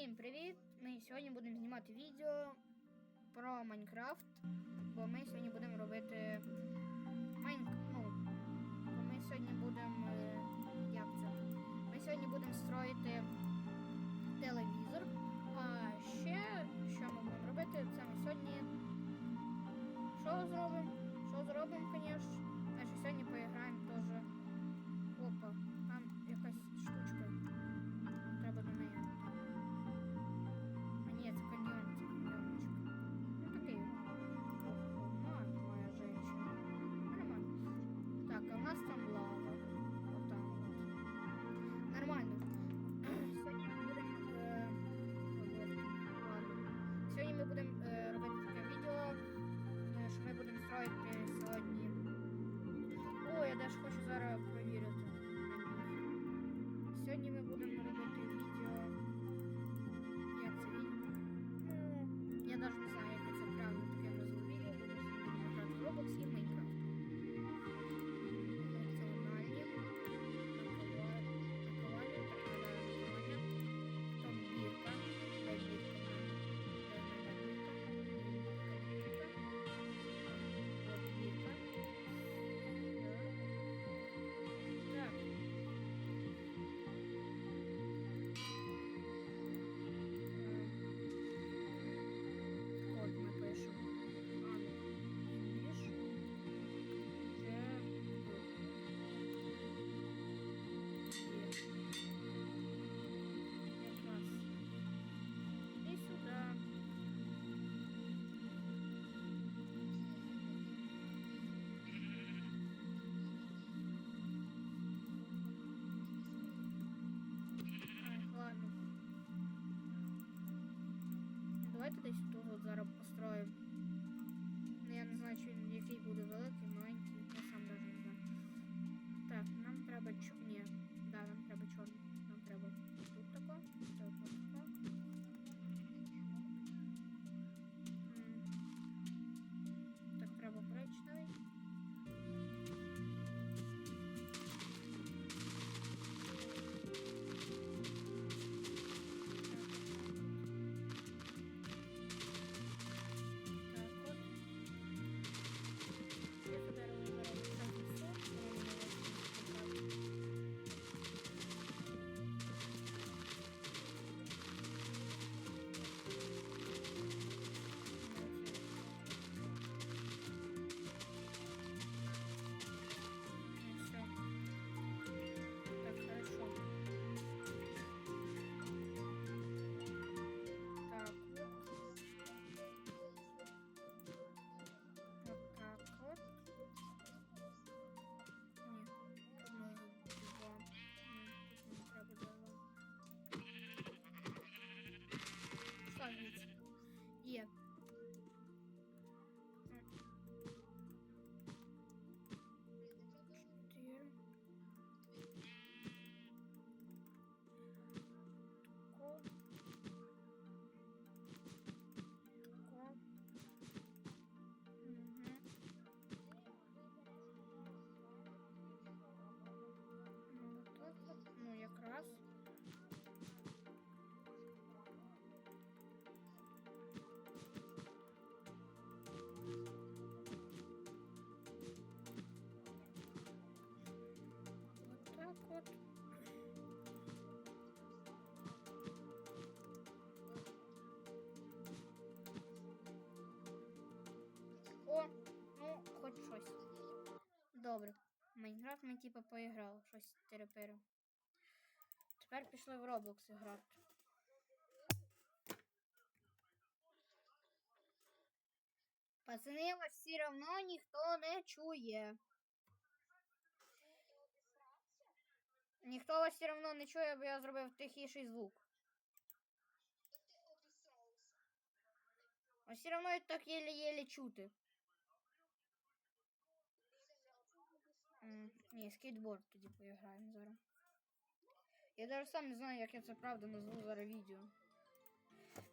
Всім привіт! Ми сьогодні будемо знімати відео про Майнкрафт, бо ми сьогодні будемо робити Майнк... ну, бо ми сьогодні будемо. е, Як це? Ми сьогодні будемо строїти телевізор. А ще що ми будемо робити? Це ми сьогодні. Що зробимо? Що зробимо, звісно. А ще сьогодні поіграємо теж. Хоч щось. Добре. Майнкрафт ми типа поіграли, щось терепери. Тепер пішли в Roblox грати. Пацани, вас все равно ніхто не чує. Ніхто вас все равно не чує, бо я зробив тихіший звук. А все равно так єле-єле чути. Ні, скейтборд тоді поіграємо зараз. Я навіть сам не знаю, як я це правда назву зараз відео.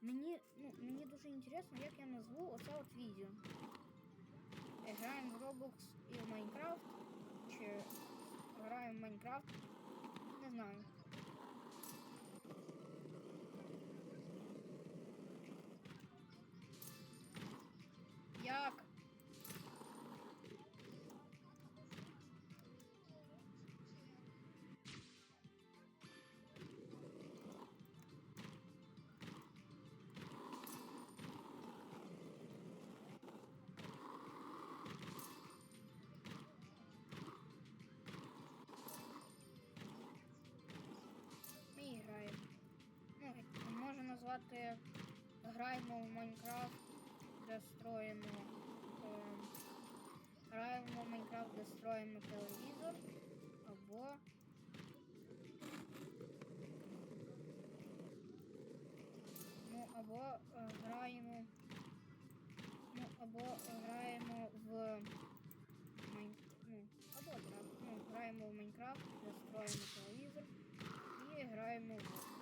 Мені, ну, мені дуже інтересно, як я назву оце от відео. Граємо в Roblox і в Майнкрафт. Чи граємо в Майнкрафт. Не знаю. Назвати Граємо в Майнкрафт, де строїмо. е, Граємо в Майнкрафт, де строїмо телевізор. Або. Ну, або е, граємо. Ну, або граємо в Майн... Ну, або гра... ну, граємо в Майнкрафт, де строїмо телевізор. І граємо в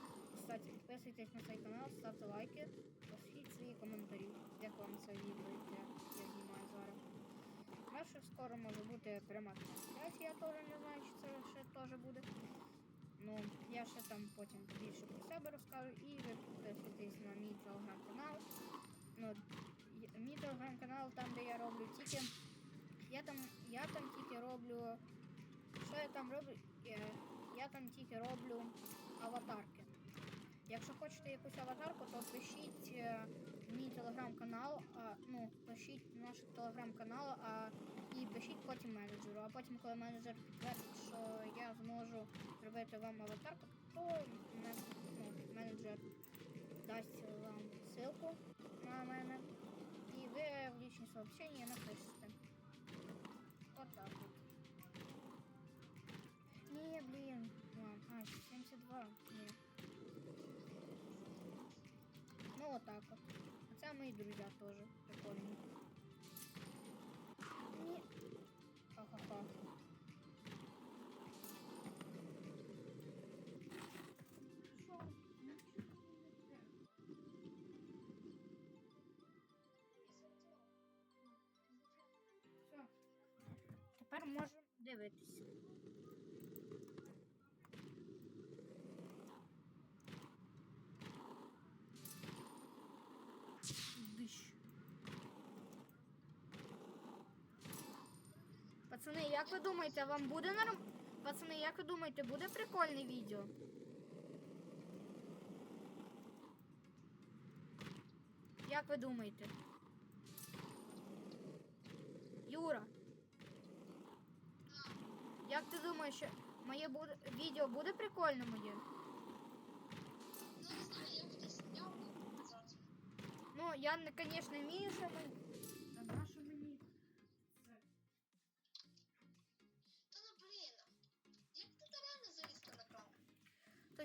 Кстати, підписуйтесь на цей канал, ставте лайки, пишіть свої коментарі, як вам це відео, я знімаю зараз. Наше скоро може бути пряма трансляція, я теж не знаю, чи це ще теж буде. Ну, я ще там потім більше про себе розкажу і підписуйтесь на мій телеграм-канал. Ну, мій телеграм-канал там, де я роблю тільки. Я там, я там тільки роблю. Що я там роблю? Е, Я там тільки роблю аватарки. Якщо хочете якусь аватарку, то пишіть е, мій телеграм-канал, ну, пишіть наш телеграм-канал, і пишіть потім менеджеру. А потім, коли менеджер підтвердить, що я зможу зробити вам аватарку, то ну, менеджер дасть вам ссылку на мене. І ви в лічні сообщення напишете. Вот так вот. Не, блин. А, 72. Ну вот так вот. А це мої друзі теж. Прикольно. Ні. Ха-ха-ха. Теперь можем дивитися. Пацани, як ви думаєте, вам буде норм... Пацани, як ви думаєте, буде прикольне відео? Як ви думаєте? Юра. Як ти думаєш, що моє буде... відео буде прикольне моє? Ну, я зараз. Ну, я, конечно, вмію, що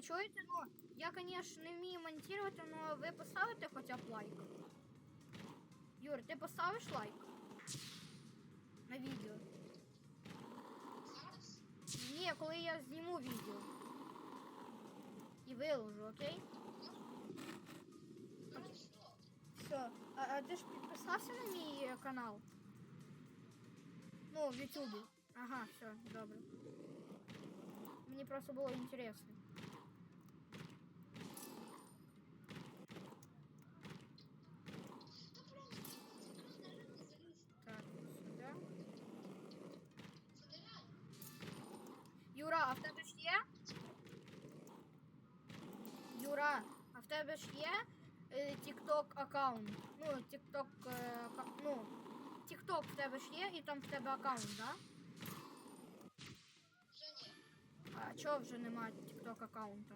чуєте, ну, я, конечно, не вмію монтувати, но ви поставите хоча б лайк. Юр, ти поставиш лайк? На відео? Зараз? Ні, коли я зніму відео. І виложу, окей? Все. А, а ти ж підписався на мій е, канал? Ну, в Ютубі. Ага, все, добре. Мені просто було інтересно. Та просто це нереально залізти. Так, сюди. Це нереально. Юра, а в тебе ж є? Юра, а в тебе ж є е, TikTok аккаунт? Ну, TikTok, е, ну, TikTok в тебе ж є і там в тебе аккаунт, да? Вже ні. А чого вже немає TikTok аккаунта?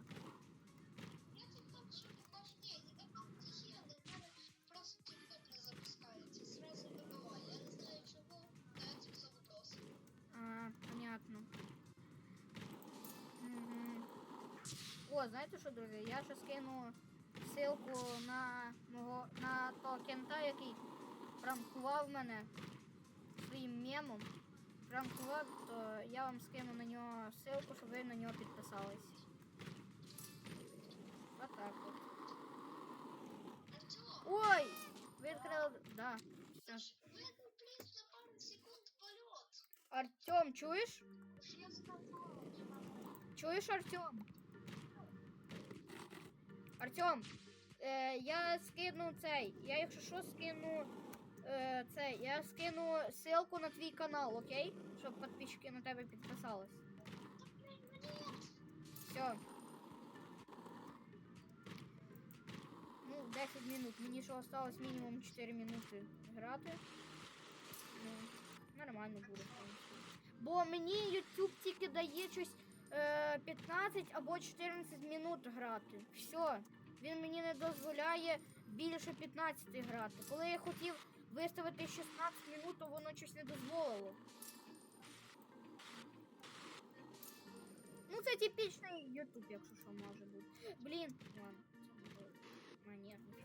О, знаєте що, друзі? Я ще скину ссылку на мого на того кента, який пранкував мене своїм мемом. Пранкував, то я вам скину на нього ссылку, щоб ви на нього підписались. Отак от. Ой! Ви відкрили. Да. Все. Артем, чуєш? Чуєш, Артем? Артем, е, я скину цей. Я якщо що скину е, цей, я скину ссылку на твій канал, окей? Щоб підписчики на тебе підписались. Все. Ну, 10 минут. Мені ще осталось мінімум 4 минути грати. Ну, нормально буде. Бо мені YouTube тільки дає щось 15 або 14 минут грати. Все. він мені не дозволяє більше 15 грати. Коли я хотів виставити 16 минут, то воно щось не дозволило. Ну, це типічний YouTube, якщо що може бути. Блін, ладно, це не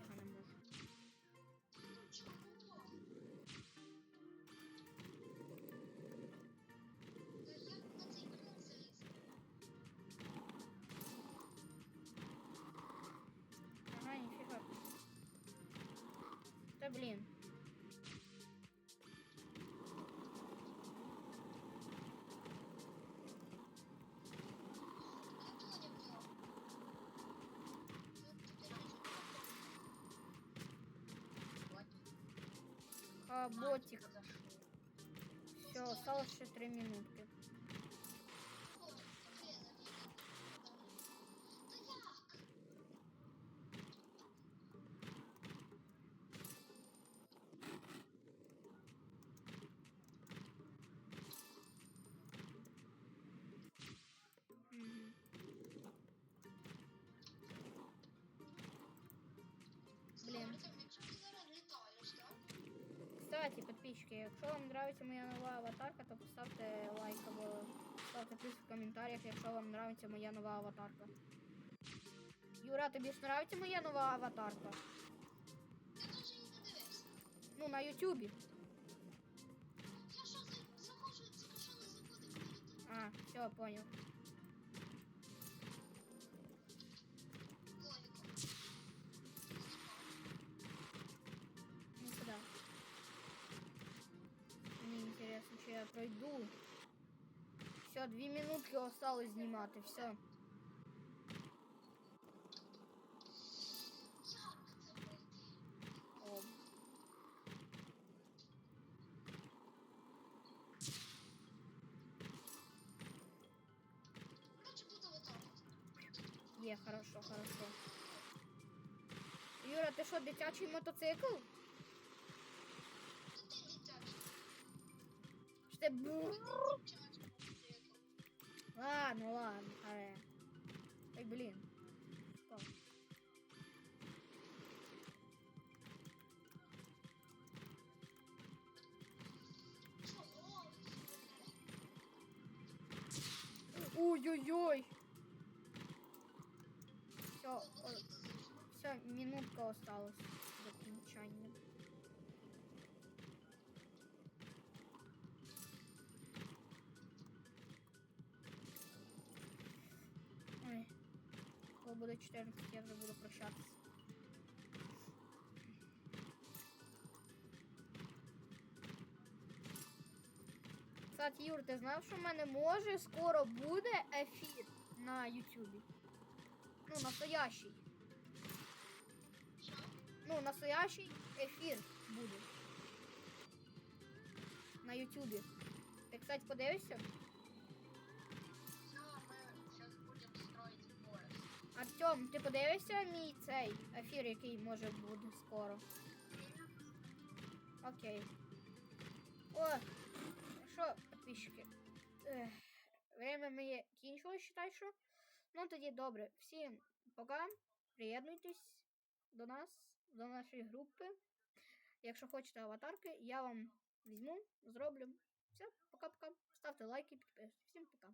Та блін. Я поняв його. Тут тепер А, ботик. Подошел. Все, осталось ще 3 минутки. Кстати, подписчики, якщо вам нравится моя нова аватарка, то поставте лайк або ставте плюс в коментарях, якщо вам нравится моя нова аватарка. Юра, тобі ж нравится моя нова аватарка? Я теж її не дивився. Ну, на ютубі. Я що за- заходжу, не на А, все, понял. Интересно, я пройду. Все, две минутки осталось знімати, все. О. Є, хорошо, хорошо. Юра, ти що, дитячий мотоцикл? Що ти бу- Дитячий мотоцикл. Ладно, ладно, аре. Ой, блін. Що? Чого? Ой-ой-ой. Все, Логіка зайшла. все, минутка осталась до кінчання. 14, я вже буду прощатися. Кстати, Юр, ти знав, що в мене може скоро буде ефір на Ютубі? Ну, настоящий. Що? Ну, настоящий ефір буде. На Ютубі. Ти, кстати, подивишся? Артем, ти подивишся мій цей ефір, який може бути скоро? Окей. О, що, підписчики? Время моє кінчилось, считай, що. Ну тоді добре. Всім пока. Приєднуйтесь до нас, до нашої групи. Якщо хочете аватарки, я вам візьму, зроблю. Все, пока-пока. Ставте лайки, підписуйтесь. Всім пока.